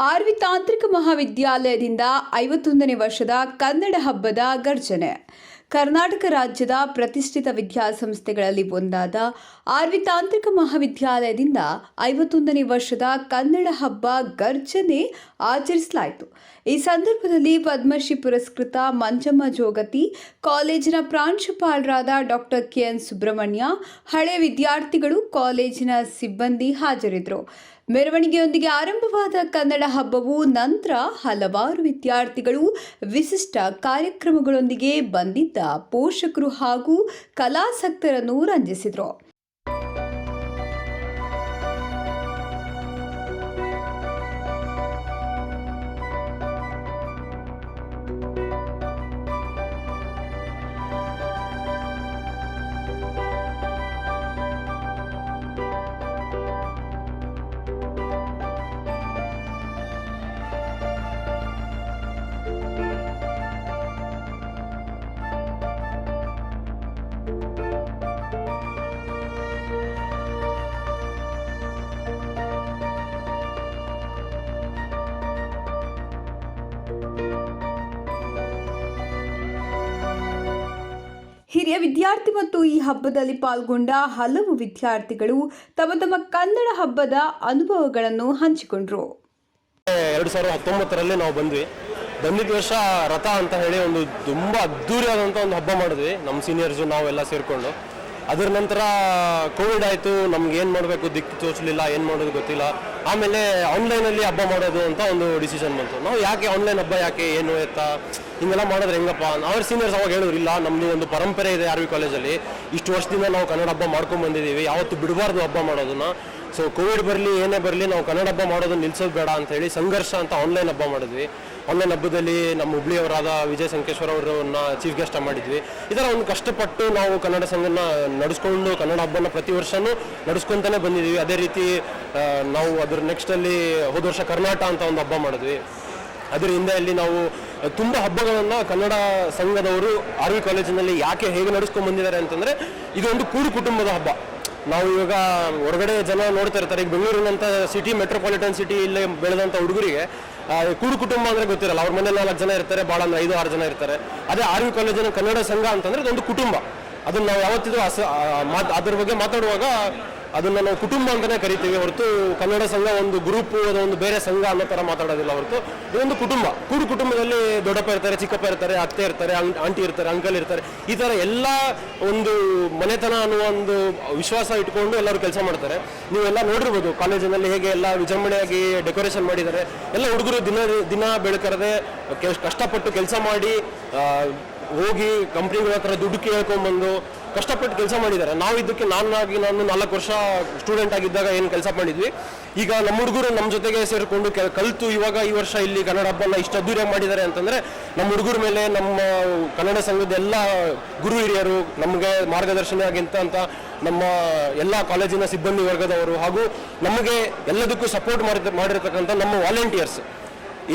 R V ತಾಂತ್ರಿಕ ಮಹಾವಿದ್ಯಾಲಯದಿಂದ ಐವತ್ತೊಂದನೇ ವರ್ಷದ ಕನ್ನಡ ಹಬ್ಬದ ಗರ್ಜನೆ. ಕರ್ನಾಟಕ ರಾಜ್ಯದ ಪ್ರತಿಷ್ಠಿತ ವಿದ್ಯಾಸಂಸ್ಥೆಗಳಲ್ಲಿ ಒಂದಾದ ಆರ್ವಿ ತಾಂತ್ರಿಕ ಮಹಾವಿದ್ಯಾಲಯದಿಂದ ಐವತ್ತೊಂದನೇ ವರ್ಷದ ಕನ್ನಡ ಹಬ್ಬ ಗರ್ಜನೆ ಆಚರಿಸಲಾಯಿತು. ಈ ಸಂದರ್ಭದಲ್ಲಿ ಪದ್ಮಶ್ರೀ ಪುರಸ್ಕೃತ ಮಂಜಮ್ಮ ಜೋಗತಿ, ಕಾಲೇಜಿನ ಪ್ರಾಂಶುಪಾಲರಾದ ಡಾಕ್ಟರ್ ಕೆಎನ್ ಸುಬ್ರಹ್ಮಣ್ಯ ಹಳೆ ವಿದ್ಯಾರ್ಥಿಗಳು, ಕಾಲೇಜಿನ ಸಿಬ್ಬಂದಿ ಹಾಜರಿದ್ದರು. ಮೆರವಣಿಗೆಯೊಂದಿಗೆ ಆರಂಭವಾದ ಕನ್ನಡ ಹಬ್ಬವು ನಂತರ ಹಲವಾರು ವಿದ್ಯಾರ್ಥಿಗಳು ವಿಶಿಷ್ಟ ಕಾರ್ಯಕ್ರಮಗಳೊಂದಿಗೆ ಬಂದಿದ್ದ ಪೋಷಕರು ಹಾಗೂ ಕಲಾಸಕ್ತರನ್ನು ರಂಜಿಸಿದರು. ಹಿರಿಯ ವಿದ್ಯಾರ್ಥಿ ಮತ್ತು ಈ ಹಬ್ಬದಲ್ಲಿ ಪಾಲ್ಗೊಂಡ ಹಲವು ವಿದ್ಯಾರ್ಥಿಗಳು ತಮ್ಮ ತಮ್ಮ ಕನ್ನಡ ಹಬ್ಬದ ಅನುಭವಗಳನ್ನು ಹಂಚಿಕೊಂಡ್ರು. ಎರಡು ಸಾವಿರದ ಹತ್ತೊಂಬತ್ತರಲ್ಲಿ ನಾವು ಬಂದ್ವಿ. ಬಂದಿದ್ದ ವರ್ಷ ರಥ ಅಂತ ಹೇಳಿ ಒಂದು ತುಂಬ ಅದ್ದೂರಿಯಾದಂಥ ಒಂದು ಹಬ್ಬ ಮಾಡಿದ್ವಿ. ನಮ್ಮ ಸೀನಿಯರ್ಸು ನಾವೆಲ್ಲ ಸೇರಿಕೊಂಡು. ಅದರ ನಂತರ ಕೋವಿಡ್ ಆಯಿತು. ನಮ್ಗೆ ಏನು ಮಾಡಬೇಕು? ದಿಕ್ಕು ತೋಚಲಿಲ್ಲ ಏನು ಮಾಡೋದು ಗೊತ್ತಿಲ್ಲ. ಆಮೇಲೆ ಆನ್ಲೈನಲ್ಲಿ ಹಬ್ಬ ಮಾಡೋದು ಅಂತ ಒಂದು ಡಿಸಿಷನ್ ಬಂತು. ನಾವು ಯಾಕೆ ಆನ್ಲೈನ್ ಹಬ್ಬ ಯಾಕೆ, ಏನು ಎತ್ತ? ಹಿಂಗೆಲ್ಲ ಮಾಡಿದ್ರೆ ಹೆಂಗಪ್ಪ? ಅವ್ರ ಸೀನಿಯರ್ಸ್ ಅವಾಗ ಹೇಳೋರು ಇಲ್ಲ ನಮ್ಮದು ಒಂದು ಪರಂಪರೆ ಇದೆ ಆರ್ ವಿ ಕಾಲೇಜಲ್ಲಿ ಇಷ್ಟು ವರ್ಷದಿಂದ ನಾವು ಕನ್ನಡ ಹಬ್ಬ ಮಾಡ್ಕೊಂಡು ಬಂದಿದ್ದೀವಿ. ಯಾವತ್ತು ಬಿಡಬಾರ್ದು ಹಬ್ಬ ಮಾಡೋದನ್ನ. ಸೊ ಕೋವಿಡ್ ಬರಲಿ, ಏನೇ ಬರಲಿ, ನಾವು ಕನ್ನಡ ಹಬ್ಬ ಮಾಡೋದನ್ನ ನಿಲ್ಸೋದು ಬೇಡ ಅಂತ ಹೇಳಿ ಸಂಘರ್ಷ ಅಂತ ಆನ್ಲೈನ್ ಹಬ್ಬ ಮಾಡಿದ್ವಿ. ಆನ್ಲೈನ್ ಹಬ್ಬದಲ್ಲಿ ನಮ್ಮ ಹುಬ್ಳಿಯವರಾದ ವಿಜಯ ಸಂಕೇಶ್ವರ ಅವರನ್ನ ಚೀಫ್ ಗೆಸ್ಟ್ ಮಾಡಿದ್ವಿ. ಇದರ ಒಂದು ಕಷ್ಟಪಟ್ಟು ನಾವು ಕನ್ನಡ ಸಂಘನ ನಡೆಸ್ಕೊಂಡು ಕನ್ನಡ ಹಬ್ಬನ ಪ್ರತಿ ವರ್ಷನೂ ನಡೆಸ್ಕೊಂತಾನೆ ಬಂದಿದ್ದೀವಿ ಅದೇ ರೀತಿ ನಾವು ಅದ್ರ ನೆಕ್ಸ್ಟಲ್ಲಿ ಹೋದ ವರ್ಷ ಕರ್ನಾಟಕ ಅಂತ ಒಂದು ಹಬ್ಬ ಮಾಡಿದ್ವಿ. ಅದರ ಹಿಂದೆಯಲ್ಲಿ ನಾವು ತುಂಬ ಹಬ್ಬಗಳನ್ನು ಕನ್ನಡ ಸಂಘದವರು ಆರ್ ವಿ ಕಾಲೇಜಿನಲ್ಲಿ ಯಾಕೆ ಹೇಗೆ ನಡೆಸ್ಕೊಂಡು ಬಂದಿದ್ದಾರೆ ಅಂತಂದರೆ, ಇದು ಒಂದು ಕೂಡು ಕುಟುಂಬದ ಹಬ್ಬ. ನಾವು ಇವಾಗ ಹೊರಗಡೆ ಜನ ನೋಡ್ತಾ ಇರ್ತಾರೆ. ಈಗ ಬೆಂಗಳೂರಿನಂಥ ಸಿಟಿ ಮೆಟ್ರೋಪಾಲಿಟನ್ ಸಿಟಿ ಇಲ್ಲೇ ಬೆಳೆದಂಥ ಹುಡುಗರಿಗೆ ಕೂಡು ಕುಟುಂಬ ಅಂದರೆ ಗೊತ್ತಿರಲ್ಲ. ಅವ್ರ ಮನೇಲಿ ನಾಲ್ಕು ಜನ ಇರ್ತಾರೆ, ಭಾಳ ಅಂದ್ರೆ ಐದು, ಆರು ಜನ ಇರ್ತಾರೆ. ಅದೇ ಆರ್ ವಿ ಕಾಲೇಜಿನ ಕನ್ನಡ ಸಂಘ ಅಂತಂದ್ರೆ ಇದೊಂದು ಕುಟುಂಬ. ಅದನ್ನ ನಾವು ಯಾವತ್ತಿದ್ರು ಅದ್ರ ಬಗ್ಗೆ ಮಾತಾಡುವಾಗ ಅದನ್ನ ನಾವು ಕುಟುಂಬ ಅಂತಾನೆ ಕರಿತೀವಿ. ಹೊರತು ಕನ್ನಡ ಸಂಘ ಒಂದು ಗ್ರೂಪ್ ಅದೊಂದು ಬೇರೆ ಸಂಘ ಅನ್ನೋ ಥರ ಮಾತಾಡೋದಿಲ್ಲ ಹೊರತು. ಇದೊಂದು ಕುಟುಂಬ. ಕೂಡು ಕುಟುಂಬದಲ್ಲಿ ದೊಡ್ಡಪ್ಪ ಇರ್ತಾರೆ, ಚಿಕ್ಕಪ್ಪ ಇರ್ತಾರೆ, ಅತ್ತೆ ಇರ್ತಾರೆ ಆಂಟಿ ಇರ್ತಾರೆ, ಅಂಕಲ್ ಇರ್ತಾರೆ. ಈ ಥರ ಎಲ್ಲ ಒಂದು ಮನೆತನ ಅನ್ನುವ ಒಂದು ವಿಶ್ವಾಸ ಇಟ್ಕೊಂಡು ಎಲ್ಲರೂ ಕೆಲಸ ಮಾಡ್ತಾರೆ. ನೀವೆಲ್ಲ ನೋಡಿರ್ಬೋದು, ಕಾಲೇಜಿನಲ್ಲಿ ಹೇಗೆ ಎಲ್ಲ ವಿಜೃಂಭಣೆಯಾಗಿ ಡೆಕೋರೇಷನ್ ಮಾಡಿದ್ದಾರೆ. ಎಲ್ಲ ಹುಡುಗರು ದಿನ ದಿನ ಬೆಳಕರದೆ ಕಷ್ಟಪಟ್ಟು ಕೆಲಸ ಮಾಡಿ ಹೋಗಿ ಕಂಪ್ನಿಗಳ ಹತ್ರ ದುಡ್ಡು ಕೇಳ್ಕೊಂಡ್ಬಂದು ಕಷ್ಟಪಟ್ಟು ಕೆಲಸ ಮಾಡಿದ್ದಾರೆ. ನಾವು ಇದಕ್ಕೆ ನಾನಾಗಿ ನಾನು ನಾಲ್ಕು ವರ್ಷ ಸ್ಟೂಡೆಂಟ್ ಆಗಿದ್ದಾಗ ಏನು ಕೆಲಸ ಮಾಡಿದ್ವಿ. ಈಗ ನಮ್ಮ ಹುಡುಗರು ನಮ್ಮ ಜೊತೆಗೆ ಸೇರಿಕೊಂಡು ಕೆಲ, ಕಲಿತು ಇವಾಗ ಈ ವರ್ಷ ಇಲ್ಲಿ ಕನ್ನಡ ಹಬ್ಬನ ಇಷ್ಟು ಅದ್ದೂರಿಯಾಗಿ ಮಾಡಿದ್ದಾರೆ ಅಂತಂದರೆ ನಮ್ಮ ಹುಡುಗರ ಮೇಲೆ ನಮ್ಮ ಕನ್ನಡ ಸಂಘದ ಎಲ್ಲ ಗುರು ಹಿರಿಯರು, ನಮಗೆ ಮಾರ್ಗದರ್ಶನ ಆಗಿಂತ ಅಂತ ನಮ್ಮ ಎಲ್ಲ ಕಾಲೇಜಿನ ಸಿಬ್ಬಂದಿ ವರ್ಗದವರು ಹಾಗೂ ನಮಗೆ ಎಲ್ಲದಕ್ಕೂ ಸಪೋರ್ಟ್ ಮಾಡಿ ಮಾಡಿರ್ತಕ್ಕಂಥ ನಮ್ಮ ವಾಲಂಟಿಯರ್ಸ್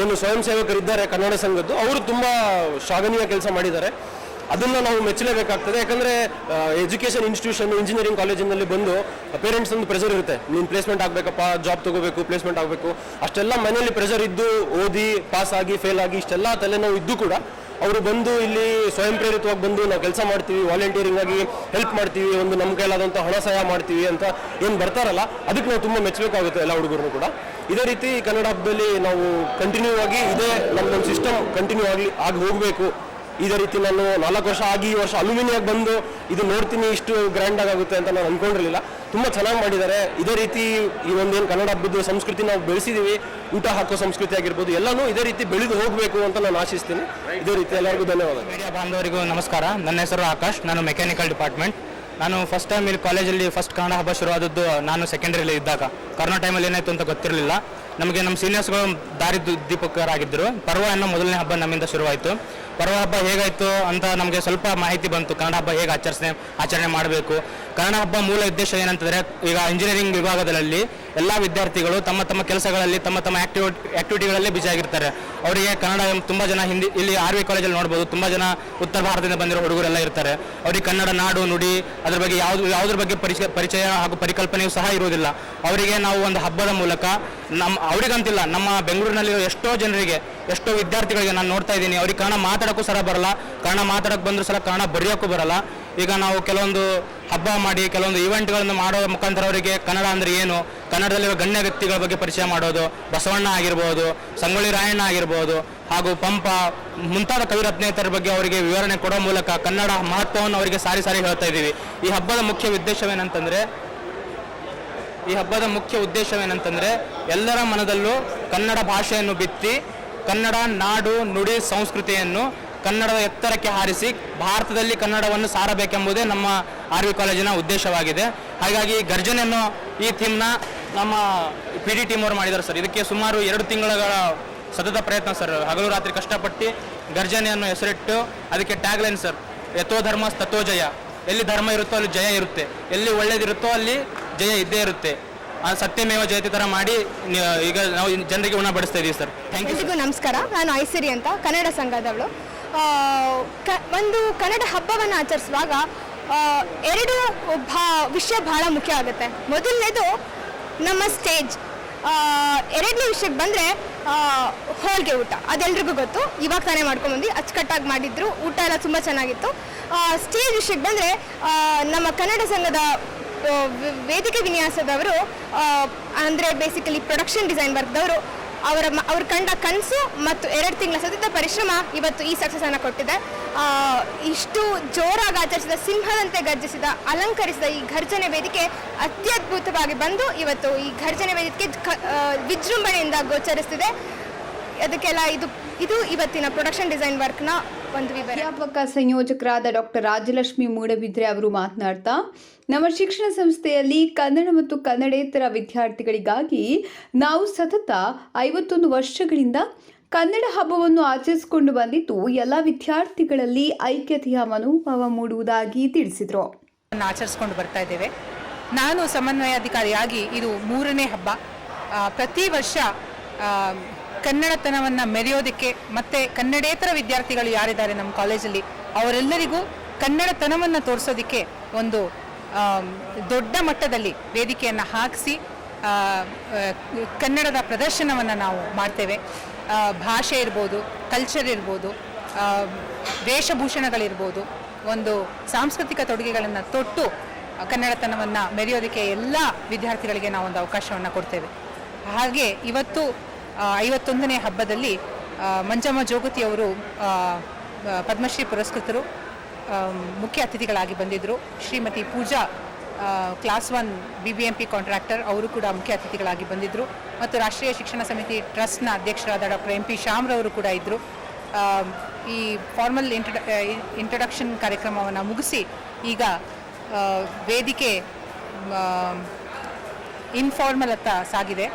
ಏನು ಸ್ವಯಂ ಸೇವಕರಿದ್ದಾರೆ ಕನ್ನಡ ಸಂಘದ್ದು, ಅವರು ತುಂಬ ಶ್ಲಾಘನೀಯ ಕೆಲಸ ಮಾಡಿದ್ದಾರೆ. ಅದನ್ನು ನಾವು ಮೆಚ್ಚಲೇಬೇಕಾಗ್ತದೆ. ಯಾಕಂದರೆ ಎಜುಕೇಷನ್ ಇನ್ಸ್ಟಿಟ್ಯೂಷನ್ ಇಂಜಿನಿಯರಿಂಗ್ ಕಾಲೇಜಿನಲ್ಲಿ ಬಂದು ಪೇರೆಂಟ್ಸ್ ಒಂದು ಪ್ರೆಷರ್ ಇರುತ್ತೆ. ನೀನು ಪ್ಲೇಸ್ಮೆಂಟ್ ಆಗಬೇಕಪ್ಪ ಜಾಬ್ ತಗೋಬೇಕು ಪ್ಲೇಸ್ಮೆಂಟ್ ಆಗಬೇಕು. ಅಷ್ಟೆಲ್ಲ ಮನೆಯಲ್ಲಿ ಪ್ರೆಷರ್ ಇದ್ದು ಓದಿ ಪಾಸ್ ಆಗಿ ಫೇಲ್ ಆಗಿ, ಇಷ್ಟೆಲ್ಲ ತಲೆನೋವು ಇದ್ದು ಕೂಡ ಅವರು ಬಂದು ಇಲ್ಲಿ ಸ್ವಯಂ ಪ್ರೇರಿತವಾಗಿ ಬಂದು ನಾವು ಕೆಲಸ ಮಾಡ್ತೀವಿ ವಾಲಂಟಿಯರಿಂಗ್ ಆಗಿ ಹೆಲ್ಪ್ ಮಾಡ್ತೀವಿ, ಒಂದು ನಮ್ಮ ಕೈಲಾದಂಥ ಹಣ ಸಹಾಯ ಮಾಡ್ತೀವಿ ಅಂತ ಏನು ಬರ್ತಾರಲ್ಲ, ಅದಕ್ಕೆ ನಾವು ತುಂಬ ಮೆಚ್ಚಬೇಕಾಗುತ್ತೆ ಎಲ್ಲ ಹುಡುಗರು ಕೂಡ. ಇದೇ ರೀತಿ ಕನ್ನಡ ಹಬ್ಬದಲ್ಲಿ ನಾವು ಕಂಟಿನ್ಯೂ ಆಗಿ ಇದೇ ನಮ್ಮ ಸಿಸ್ಟಮ್ ಕಂಟಿನ್ಯೂ ಆಗಲಿ ಆಗಿ ಹೋಗಬೇಕು. ಇದೇ ರೀತಿ ನಾನು ನಾಲ್ಕು ವರ್ಷ ಆಗಿ ಈ ವರ್ಷ ಅಲ್ಯೂಮಿನಿಯಾಗಿ ಬಂದು ಇದು ನೋಡ್ತೀನಿ, ಇಷ್ಟು ಗ್ರ್ಯಾಂಡ್ ಆಗುತ್ತೆ ಅಂತ ನಾನು ಅಂದ್ಕೊಂಡಿರಲಿಲ್ಲ ತುಂಬ ಚೆನ್ನಾಗಿ ಮಾಡಿದ್ದಾರೆ. ಇದೇ ರೀತಿ ಈ ಒಂದೇನು ಕನ್ನಡ ಹಬ್ಬದ ಸಂಸ್ಕೃತಿ ನಾವು ಬೆಳೆಸಿದ್ದೀವಿ ಊಟ ಹಾಕೋ ಸಂಸ್ಕೃತಿ ಆಗಿರ್ಬೋದು, ಎಲ್ಲನೂ ಇದೇ ರೀತಿ ಬೆಳೆದು ಹೋಗಬೇಕು ಅಂತ ನಾನು ಆಶಿಸ್ತೀನಿ. ಇದೇ ರೀತಿ ಎಲ್ಲರಿಗೂ ಧನ್ಯವಾದ ಬಾಂಧವರಿಗೂ ನಮಸ್ಕಾರ. ನನ್ನ ಹೆಸರು ಆಕಾಶ್. ನಾನು ಮೆಕ್ಯಾನಿಕಲ್ ಡಿಪಾರ್ಟ್ಮೆಂಟ್ ನಾನು ಫಸ್ಟ್ ಟೈಮ್ ಇಲ್ಲಿ ಕಾಲೇಜಲ್ಲಿ ಫಸ್ಟ್ ಕನ್ನಡ ಹಬ್ಬ ಶುರುವಾದದ್ದು ನಾನು ಸೆಕೆಂಡ್ರಿಯಲ್ಲಿ ಇದ್ದಾಗ. ಕರೋನಾ ಟೈಮಲ್ಲಿ ಏನಾಯಿತು ಅಂತ ಗೊತ್ತಿರಲಿಲ್ಲ. ನಮಗೆ ನಮ್ಮ ಸೀನಿಯರ್ಸ್ಗಳು ದಾರಿ ದೀಪಕರಾಗಿದ್ದರು ಪರ್ವ ಅನ್ನೋ ಮೊದಲನೇ ಹಬ್ಬ ನಮ್ಮಿಂದ ಶುರುವಾಯಿತು. ಪರ್ವ ಹಬ್ಬ ಹೇಗಾಯಿತು ಅಂತ ನಮಗೆ ಸ್ವಲ್ಪ ಮಾಹಿತಿ ಬಂತು. ಕನ್ನಡ ಹಬ್ಬ ಹೇಗೆ ಆಚರಿಸನೆ ಆಚರಣೆ ಮಾಡಬೇಕು. ಕನ್ನಡ ಹಬ್ಬ ಮೂಲ ಉದ್ದೇಶ ಏನಂತಂದರೆ ಈಗ ಇಂಜಿನಿಯರಿಂಗ್ ವಿಭಾಗದಲ್ಲಿ ಎಲ್ಲ ವಿದ್ಯಾರ್ಥಿಗಳು ತಮ್ಮ ತಮ್ಮ ಕೆಲಸಗಳಲ್ಲಿ, ತಮ್ಮ ತಮ್ಮ ಆಕ್ಟಿವ್ ಆಕ್ಟಿವಿಟಿಗಳಲ್ಲಿ ಬಿಜಿ ಆಗಿರ್ತಾರೆ. ಅವರಿಗೆ ಕನ್ನಡ ತುಂಬ ಜನ ಹಿಂದಿ, ಇಲ್ಲಿ ಆರ್ ವಿ ಕಾಲೇಜಲ್ಲಿ ನೋಡ್ಬೋದು, ತುಂಬ ಜನ ಉತ್ತರ ಭಾರತದಿಂದ ಬಂದಿರೋ ಹುಡುಗರೆಲ್ಲ ಇರ್ತಾರೆ. ಅವರಿಗೆ ಕನ್ನಡ, ನಾಡು, ನುಡಿ, ಅದ್ರ ಬಗ್ಗೆ ಯಾವುದು, ಯಾವುದ್ರ ಬಗ್ಗೆ ಪರಿಚಯ ಪರಿಚಯ ಹಾಗೂ ಪರಿಕಲ್ಪನೆಯೂ ಸಹ ಇರುವುದಿಲ್ಲ. ಅವರಿಗೆ ನಾವು ಒಂದು ಹಬ್ಬದ ಮೂಲಕ ನಮ್ಮ, ಅವರಿಗಂತಿಲ್ಲ, ನಮ್ಮ ಬೆಂಗಳೂರಿನಲ್ಲಿರೋ ಎಷ್ಟೋ ಜನರಿಗೆ ಎಷ್ಟೋ ವಿದ್ಯಾರ್ಥಿಗಳಿಗೆ ನಾನು ನೋಡ್ತಾ ಇದ್ದೀನಿ. ಅವ್ರಿಗೆ ಕನ್ನಡ ಮಾತಾಡೋಕ್ಕೂ ಸರ ಬರಲ್ಲ ಕನ್ನಡ ಮಾತಾಡೋಕೆ ಬಂದರೂ ಸಲ ಕನ್ನಡ ಬರೆಯೋಕ್ಕೂ ಬರಲ್ಲ. ಈಗ ನಾವು ಕೆಲವೊಂದು ಹಬ್ಬ ಮಾಡಿ, ಕೆಲವೊಂದು ಇವೆಂಟ್ಗಳನ್ನು ಮಾಡೋ ಮುಖಾಂತರ ಅವರಿಗೆ ಕನ್ನಡ ಅಂದರೆ ಏನು? ಕನ್ನಡದಲ್ಲಿರೋ ಗಣ್ಯ ವ್ಯಕ್ತಿಗಳ ಬಗ್ಗೆ ಪರಿಚಯ ಮಾಡೋದು, ಬಸವಣ್ಣ ಆಗಿರ್ಬೋದು, ಸಂಗೊಳ್ಳಿ ರಾಯಣ್ಣ ಆಗಿರ್ಬೋದು, ಹಾಗೂ ಪಂಪ, ಮುಂತಾದ ಕವಿರತ್ನೇತರ ಬಗ್ಗೆ ಅವರಿಗೆ ವಿವರಣೆ ಕೊಡೋ ಮೂಲಕ ಕನ್ನಡ ಮಹತ್ವವನ್ನು ಅವರಿಗೆ ಸಾರಿ ಸಾರಿ ಹೇಳ್ತಾ ಇದ್ದೀವಿ. ಈ ಹಬ್ಬದ ಮುಖ್ಯ ಉದ್ದೇಶವೇನಂತಂದರೆ, ಈ ಹಬ್ಬದ ಮುಖ್ಯ ಉದ್ದೇಶವೇನಂತಂದರೆ, ಎಲ್ಲರ ಮನದಲ್ಲೂ ಕನ್ನಡ ಭಾಷೆಯನ್ನು ಬಿತ್ತಿ ಕನ್ನಡ ನಾಡು ನುಡಿ ಸಂಸ್ಕೃತಿಯನ್ನು ಕನ್ನಡದ ಎತ್ತರಕ್ಕೆ ಹಾರಿಸಿ ಭಾರತದಲ್ಲಿ ಕನ್ನಡವನ್ನು ಸಾರಬೇಕೆಂಬುದೇ ನಮ್ಮ ಆರ್ ವಿ ಕಾಲೇಜಿನ ಉದ್ದೇಶವಾಗಿದೆ. ಹಾಗಾಗಿ ಗರ್ಜನೆಯನ್ನು ಈ ಥೀಮ್ನ ನಮ್ಮ ಪಿ ಡಿ ಟೀಮ್ ಅವರು ಮಾಡಿದ್ದಾರೆ ಸರ್. ಇದಕ್ಕೆ ಸುಮಾರು ಎರಡು ತಿಂಗಳ ಸತತ ಪ್ರಯತ್ನ ಸರ್. ಹಗಲು ರಾತ್ರಿ ಕಷ್ಟಪಟ್ಟು ಗರ್ಜನೆಯನ್ನು ಹೆಸರಿಟ್ಟು ಅದಕ್ಕೆ ಟ್ಯಾಗ್ಲೈನ್ ಸರ್. ಯಥೋ ಧರ್ಮ ತಥೋ ಜಯ. ಎಲ್ಲಿ ಧರ್ಮ ಇರುತ್ತೋ ಅಲ್ಲಿ ಜಯ ಇರುತ್ತೆ. ಎಲ್ಲಿ ಒಳ್ಳೇದಿರುತ್ತೋ ಅಲ್ಲಿ ಜಯ ಇದ್ದೇ ಇರುತ್ತೆ. ಸತ್ಯಮೇವ ಜಯತಿ ಥರ ಮಾಡಿ ಈಗ ನಾವು ಜನರಿಗೆ ಉಣ ಬಡಿಸ್ತಾ ಇದೀವಿ ಸರ್. ಥ್ಯಾಂಕ್ ಯು ಎಲ್ರಿಗೂ ನಮಸ್ಕಾರ. ನಾನು ಐಸಿರಿ ಅಂತ, ಕನ್ನಡ ಸಂಘದವಳು. ಕ, ಒಂದು ಕನ್ನಡ ಹಬ್ಬವನ್ನು ಆಚರಿಸುವಾಗ ಎರಡು ಭಾ, ವಿಷಯ ಬಹಳ ಮುಖ್ಯ ಆಗುತ್ತೆ. ಮೊದಲನೇದು ನಮ್ಮ ಸ್ಟೇಜ್ ಎರಡನೇ ವಿಷಯಕ್ಕೆ ಬಂದರೆ ಹೋಳಿಗೆ ಊಟ. ಅದೆಲ್ರಿಗೂ ಗೊತ್ತು. ಇವಾಗ ತಾನೇ ಮಾಡ್ಕೊಂಬಂದು ಅಚ್ಚುಕಟ್ಟಾಗಿ ಮಾಡಿದ್ರು. ಊಟ ಎಲ್ಲ ತುಂಬ ಚೆನ್ನಾಗಿತ್ತು. ಸ್ಟೇಜ್ ವಿಷಯಕ್ಕೆ ಬಂದರೆ ನಮ್ಮ ಕನ್ನಡ ಸಂಘದ ವೇದಿಕೆ ವಿನ್ಯಾಸದವರು ಅಂದರೆ ಬೇಸಿಕಲಿ ಪ್ರೊಡಕ್ಷನ್ ಡಿಸೈನ್ ವರ್ಕ್ದವರು, ಅವರ ಅವ್ರು ಕಂಡ ಕನಸು ಮತ್ತು ಎರಡು ತಿಂಗಳ ಸತತ ಪರಿಶ್ರಮ ಇವತ್ತು ಈ ಸಕ್ಸಸ್ ಅನ್ನು ಕೊಟ್ಟಿದೆ. ಇಷ್ಟು ಜೋರಾಗಿ ಆಚರಿಸಿದ, ಸಿಂಹದಂತೆ ಗರ್ಜಿಸಿದ, ಅಲಂಕರಿಸಿದ ಈ ಘರ್ಜನೆ ವೇದಿಕೆ ಅತ್ಯದ್ಭುತವಾಗಿ ಬಂದು ಇವತ್ತು ಈ ಘರ್ಜನೆ ವೇದಿಕೆ ವಿಜೃಂಭಣೆಯಿಂದ ಗೋಚರಿಸ್ತಿದೆ. ಅದಕ್ಕೆಲ್ಲ ಇದು ಇದು ಇವತ್ತಿನ ಪ್ರೊಡಕ್ಷನ್ ಡಿಸೈನ್ ವರ್ಕ್ನ ಒಂದು ಅಧ್ಯಾಪಕ, ಸಂಯೋಜಕರಾದ ಡಾಕ್ಟರ್ ರಾಜಲಕ್ಷ್ಮಿ ಮೂಡಬಿದ್ರೆ ಅವರು ಮಾತನಾಡ್ತಾ, ನಮ್ಮ ಶಿಕ್ಷಣ ಸಂಸ್ಥೆಯಲ್ಲಿ ಕನ್ನಡ ಮತ್ತು ಕನ್ನಡೇತರ ವಿದ್ಯಾರ್ಥಿಗಳಿಗಾಗಿ ನಾವು ಸತತ ಐವತ್ತೊಂದು ವರ್ಷಗಳಿಂದ ಕನ್ನಡ ಹಬ್ಬವನ್ನು ಆಚರಿಸಿಕೊಂಡು ಬಂದಿದ್ದು, ಎಲ್ಲ ವಿದ್ಯಾರ್ಥಿಗಳಲ್ಲಿ ಐಕ್ಯತೆಯ ಮನೋಭಾವ ಮೂಡುವುದಾಗಿ ತಿಳಿಸಿದರು. ಆಚರಿಸ್ಕೊಂಡು ಬರ್ತಾ ಇದ್ದೇವೆ. ನಾನು ಸಮನ್ವಯಾಧಿಕಾರಿಯಾಗಿ ಇದು ಮೂರನೇ ಹಬ್ಬ. ಪ್ರತಿ ವರ್ಷ ಕನ್ನಡತನವನ್ನು ಮೆರೆಯೋದಕ್ಕೆ ಮತ್ತು ಕನ್ನಡೇತರ ವಿದ್ಯಾರ್ಥಿಗಳು ಯಾರಿದ್ದಾರೆ ನಮ್ಮ ಕಾಲೇಜಲ್ಲಿ, ಅವರೆಲ್ಲರಿಗೂ ಕನ್ನಡತನವನ್ನು ತೋರಿಸೋದಕ್ಕೆ ಒಂದು ದೊಡ್ಡ ಮಟ್ಟದಲ್ಲಿ ವೇದಿಕೆಯನ್ನು ಹಾಕಿಸಿ ಕನ್ನಡದ ಪ್ರದರ್ಶನವನ್ನು ನಾವು ಮಾಡ್ತೇವೆ. ಭಾಷೆ ಇರ್ಬೋದು ಕಲ್ಚರ್ ಇರ್ಬೋದು ವೇಷಭೂಷಣಗಳಿರ್ಬೋದು, ಒಂದು ಸಾಂಸ್ಕೃತಿಕ ತೊಡುಗೆಗಳನ್ನು ತೊಟ್ಟು ಕನ್ನಡತನವನ್ನು ಮೆರೆಯೋದಕ್ಕೆ ಎಲ್ಲ ವಿದ್ಯಾರ್ಥಿಗಳಿಗೆ ನಾವು ಒಂದು ಅವಕಾಶವನ್ನು ಕೊಡ್ತೇವೆ. ಹಾಗೆ ಇವತ್ತು ಐವತ್ತೊಂದನೇ ಹಬ್ಬದಲ್ಲಿ ಮಂಜಮ್ಮ ಜೋಗತಿಯವರು ಆ, ಆ, ಪದ್ಮಶ್ರೀ ಪುರಸ್ಕೃತರು ಮುಖ್ಯ ಅತಿಥಿಗಳಾಗಿ ಬಂದಿದ್ದರು Shrimati Pooja class one B B M P contractor ಅವರು ಕೂಡ ಮುಖ್ಯ ಅತಿಥಿಗಳಾಗಿ ಬಂದಿದ್ದರು ಮತ್ತು ರಾಷ್ಟ್ರೀಯ ಶಿಕ್ಷಣ ಸಮಿತಿ ಟ್ರಸ್ಟ್ನ ಅಧ್ಯಕ್ಷರಾದ ಡಾಕ್ಟರ್ ಎಂ ಪಿ ಶ್ಯಾಮ್ರವರು ಕೂಡ ಇದ್ದರು ಈ ಫಾರ್ಮಲ್ ಇಂಟ್ರಡ ಇಂಟ್ರಡಕ್ಷನ್ ಕಾರ್ಯಕ್ರಮವನ್ನು ಮುಗಿಸಿ ಈಗ ವೇದಿಕೆ ಇನ್ಫಾರ್ಮಲ್ ಅತ್ತ ಸಾಗಿದೆ.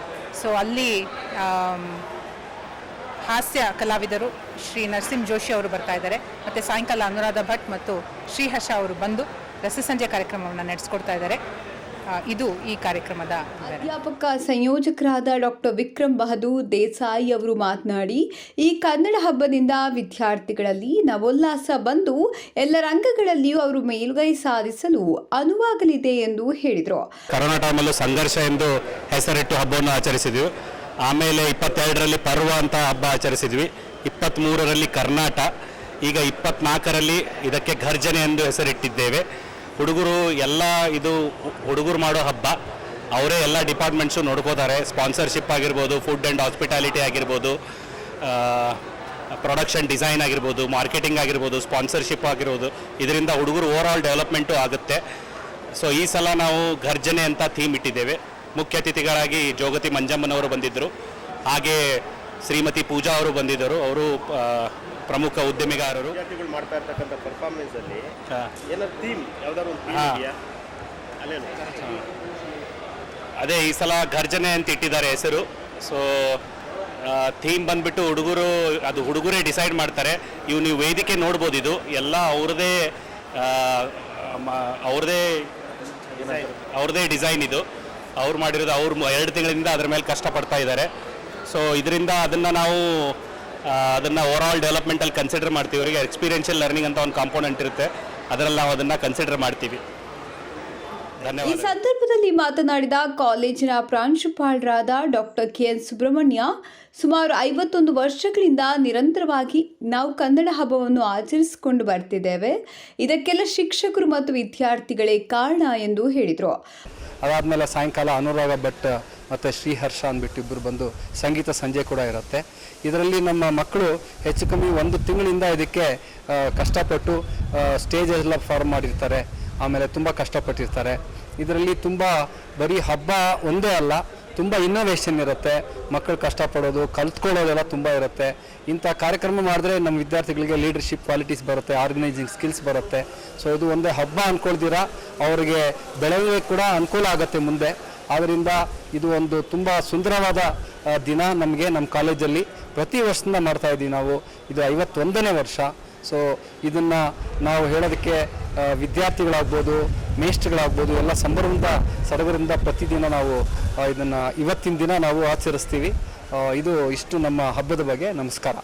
ಸೊ ಅಲ್ಲಿ ಹಾಸ್ಯ ಕಲಾವಿದರು ಶ್ರೀ ನರಸಿಂಹ ಜೋಶಿ ಅವರು ಬರ್ತಾ ಇದ್ದಾರೆ. ಮತ್ತು ಸಾಯಂಕಾಲ ಅನುರಾಧ ಭಟ್ ಮತ್ತು ಶ್ರೀಹರ್ಷ ಅವರು ಬಂದು ರಸಸಂಜೆ ಕಾರ್ಯಕ್ರಮವನ್ನು ನಡೆಸ್ಕೊಡ್ತಾ ಇದ್ದಾರೆ. ಇದು ಈ ಕಾರ್ಯಕ್ರಮದ. ಅಧ್ಯಾಪಕ ಸಂಯೋಜಕರಾದ ಡಾಕ್ಟರ್ ವಿಕ್ರಮ್ ಬಹದ್ದೂರ್ ದೇಸಾಯಿ ಅವರು ಮಾತನಾಡಿ ಈ ಕನ್ನಡ ಹಬ್ಬದಿಂದ ವಿದ್ಯಾರ್ಥಿಗಳಲ್ಲಿ ನವೋಲ್ಲಾಸ ಬಂದು ಎಲ್ಲ ರಂಗಗಳಲ್ಲಿಯೂ ಅವರು ಮೇಲುಗೈ ಸಾಧಿಸಲು ಅನುವಾಗಲಿದೆ ಎಂದು ಹೇಳಿದರು. ಕರೋನಾ ಟೈಮಲ್ಲೂ ಸಂಘರ್ಷ ಎಂದು ಹೆಸರಿಟ್ಟು ಹಬ್ಬವನ್ನು ಆಚರಿಸಿದ್ವಿ. ಆಮೇಲೆ ಇಪ್ಪತ್ತೆರಡರಲ್ಲಿ ಪರ್ವ ಅಂತ ಹಬ್ಬ ಆಚರಿಸಿದ್ವಿ. ಇಪ್ಪತ್ತ್ಮೂರರಲ್ಲಿ ಕರ್ನಾಟ. ಈಗ ಇಪ್ಪತ್ನಾಲ್ಕರಲ್ಲಿ ಇದಕ್ಕೆ ಘರ್ಜನೆ ಎಂದು ಹೆಸರಿಟ್ಟಿದ್ದೇವೆ. ಹುಡುಗರು ಎಲ್ಲ ಇದು ಹುಡುಗರು ಮಾಡೋ ಹಬ್ಬ. ಅವರೇ ಎಲ್ಲ ಡಿಪಾರ್ಟ್ಮೆಂಟ್ಸು ನೋಡ್ಕೋತಾರೆ. ಸ್ಪಾನ್ಸರ್ಶಿಪ್ ಆಗಿರ್ಬೋದು, ಫುಡ್ ಆ್ಯಂಡ್ ಹಾಸ್ಪಿಟಾಲಿಟಿ ಆಗಿರ್ಬೋದು ಪ್ರೊಡಕ್ಷನ್ ಡಿಸೈನ್ ಆಗಿರ್ಬೋದು, ಮಾರ್ಕೆಟಿಂಗ್ ಆಗಿರ್ಬೋದು, ಸ್ಪಾನ್ಸರ್ಶಿಪ್ ಆಗಿರ್ಬೋದು. ಇದರಿಂದ ಹುಡುಗರು ಓವರ್ ಆಲ್ ಡೆವಲಪ್ಮೆಂಟು ಆಗುತ್ತೆ. ಸೊ ಈ ಸಲ ನಾವು ಘರ್ಜನೆ ಅಂತ ಥೀಮ್ ಇಟ್ಟಿದ್ದೇವೆ. ಮುಖ್ಯ ಅತಿಥಿಗಳಾಗಿ ಜೋಗತಿ ಮಂಜಮ್ಮನವರು ಬಂದಿದ್ದರು. ಹಾಗೆ ಶ್ರೀಮತಿ ಪೂಜಾ ಅವರು ಬಂದಿದ್ದರು. ಅವರು ಪ್ರಮುಖ ಉದ್ಯಮಿಗಾರರು. ವಿದ್ಯಾರ್ಥಿಗಳು ಮಾಡ್ತಾ ಇರ್ತಕ್ಕಂಥ ಪರ್ಫಾರ್ಮೆನ್ಸ್ ಅಲ್ಲಿ ಏನಾದ್ರು ಥೀಮ್ ಯಾವ್ದಾದ್ರು ಒಂದು ಥೀಮ್ ಹಾ. ಇದೆಯಾ? ಅಲ್ಲೇನು? ಅದೇ ಈ ಸಲ ಗರ್ಜನೆ ಅಂತ ಇಟ್ಟಿದ್ದಾರೆ ಹೆಸರು. ಸೊ ಥೀಮ್ ಬಂದ್ಬಿಟ್ಟು ಹುಡುಗರು ಅದು ಹುಡುಗರೇ ಡಿಸೈಡ್ ಮಾಡ್ತಾರೆ. ಇವು ನೀವು ವೇದಿಕೆ ನೋಡ್ಬೋದು ಇದು. ಎಲ್ಲ ಅವ್ರದ್ದೇ ಆ, ಮ- ಅವ್ರದ್ದೇ ಅವ್ರದ್ದೇ ಡಿಸೈನ್ ಇದು. ಅವ್ರು ಮಾಡಿರೋದು ಅವ್ರು ಮ- ಎರಡು ತಿಂಗಳಿಂದ ಅದ್ರ ಮೇಲೆ ಕಷ್ಟಪಡ್ತಾ ಇದ್ದಾರೆ. ಸೊ ಇದರಿಂದ ಅದನ್ನು ನಾವು ಅದನ್ನು ಓವರ್ ಆಲ್ ಡೆವಲಪ್ಮೆಂಟಲ್ಲಿ ಕನ್ಸಿಡರ್ ಮಾಡ್ತೀವಿ. ಅವರಿಗೆ ಎಕ್ಸ್ಪೀರಿಯನ್ಷಿಯಲ್ ಲರ್ನಿಂಗ್ ಅಂತ ಒಂದು ಕಾಂಪೋನೆಂಟ್ ಇರುತ್ತೆ. ಅದರಲ್ಲಿ ನಾವು ಅದನ್ನು ಕನ್ಸಿಡರ್ ಮಾಡ್ತೀವಿ. ಈ ಸಂದರ್ಭದಲ್ಲಿ ಮಾತನಾಡಿದ ಕಾಲೇಜಿನ ಪ್ರಾಂಶುಪಾಲರಾದ ಡಾಕ್ಟರ್ ಕೆ ಎನ್ ಸುಬ್ರಹ್ಮಣ್ಯ ಸುಮಾರು ಐವತ್ತೊಂದು ವರ್ಷಗಳಿಂದ ನಿರಂತರವಾಗಿ ನಾವು ಕನ್ನಡ ಹಬ್ಬವನ್ನು ಆಚರಿಸಿಕೊಂಡು ಬರ್ತಿದ್ದೇವೆ. ಇದಕ್ಕೆಲ್ಲ ಶಿಕ್ಷಕರು ಮತ್ತು ವಿದ್ಯಾರ್ಥಿಗಳೇ ಕಾರಣ ಎಂದು ಹೇಳಿದರು. ಅದಾದಮೇಲೆ ಸಾಯಂಕಾಲ ಅನುರಾಗ ಭಟ್ ಮತ್ತು ಶ್ರೀಹರ್ಷ ಅಂದ್ಬಿಟ್ಟು ಇಬ್ಬರು ಬಂದು ಸಂಗೀತ ಸಂಜೆ ಕೂಡ ಇರುತ್ತೆ. ಇದರಲ್ಲಿ ನಮ್ಮ ಮಕ್ಕಳು ಹೆಚ್ಚು ಕಮ್ಮಿ ಒಂದು ತಿಂಗಳಿಂದ ಇದಕ್ಕೆ ಕಷ್ಟಪಟ್ಟು ಸ್ಟೇಜ್ ಎಲ್ಲ ಫಾರ್ಮ್ ಮಾಡಿರ್ತಾರೆ. ಆಮೇಲೆ ತುಂಬ ಕಷ್ಟಪಟ್ಟಿರ್ತಾರೆ. ಇದರಲ್ಲಿ ತುಂಬ ಬರೀ ಹಬ್ಬ ಒಂದೇ ಅಲ್ಲ, ತುಂಬ ಇನ್ನೋವೇಷನ್ ಇರುತ್ತೆ. ಮಕ್ಕಳು ಕಷ್ಟಪಡೋದು, ಕಲ್ತ್ಕೊಳ್ಳೋದೆಲ್ಲ ತುಂಬ ಇರುತ್ತೆ. ಇಂಥ ಕಾರ್ಯಕ್ರಮ ಮಾಡಿದ್ರೆ ನಮ್ಮ ವಿದ್ಯಾರ್ಥಿಗಳಿಗೆ ಲೀಡರ್ಶಿಪ್ ಕ್ವಾಲಿಟೀಸ್ ಬರುತ್ತೆ ಆರ್ಗನೈಸಿಂಗ್ ಸ್ಕಿಲ್ಸ್ ಬರುತ್ತೆ. ಸೊ ಇದು ಒಂದೇ ಹಬ್ಬ ಅಂದ್ಕೊಳ್ದಿರಾ ಅವರಿಗೆ ಬೆಳವಣಿಗೆ ಕೂಡ ಅನುಕೂಲ ಆಗುತ್ತೆ ಮುಂದೆ. ಆದ್ದರಿಂದ ಇದು ಒಂದು ತುಂಬ ಸುಂದರವಾದ ದಿನ ನಮಗೆ ನಮ್ಮ ಕಾಲೇಜಲ್ಲಿ. ಪ್ರತಿ ವರ್ಷದಿಂದ ಮಾಡ್ತಾ ಇದ್ದೀವಿ ನಾವು. ಇದು ಐವತ್ತೊಂದನೇ ವರ್ಷ. ಸೊ ಇದನ್ನು ನಾವು ಹೇಳೋದಕ್ಕೆ ವಿದ್ಯಾರ್ಥಿಗಳಾಗ್ಬೋದು, ಮೇಷ್ಟ್ರುಗಳಾಗ್ಬೋದು, ಎಲ್ಲ ಸಂಭ್ರಮದ ಸರಗರಿಂದ ಪ್ರತಿದಿನ ನಾವು ಇದನ್ನು ಇವತ್ತಿನ ದಿನ ನಾವು ಆಚರಿಸ್ತೀವಿ. ಇದು ಇಷ್ಟು ನಮ್ಮ ಹಬ್ಬದ ಬಗ್ಗೆ ನಮಸ್ಕಾರ.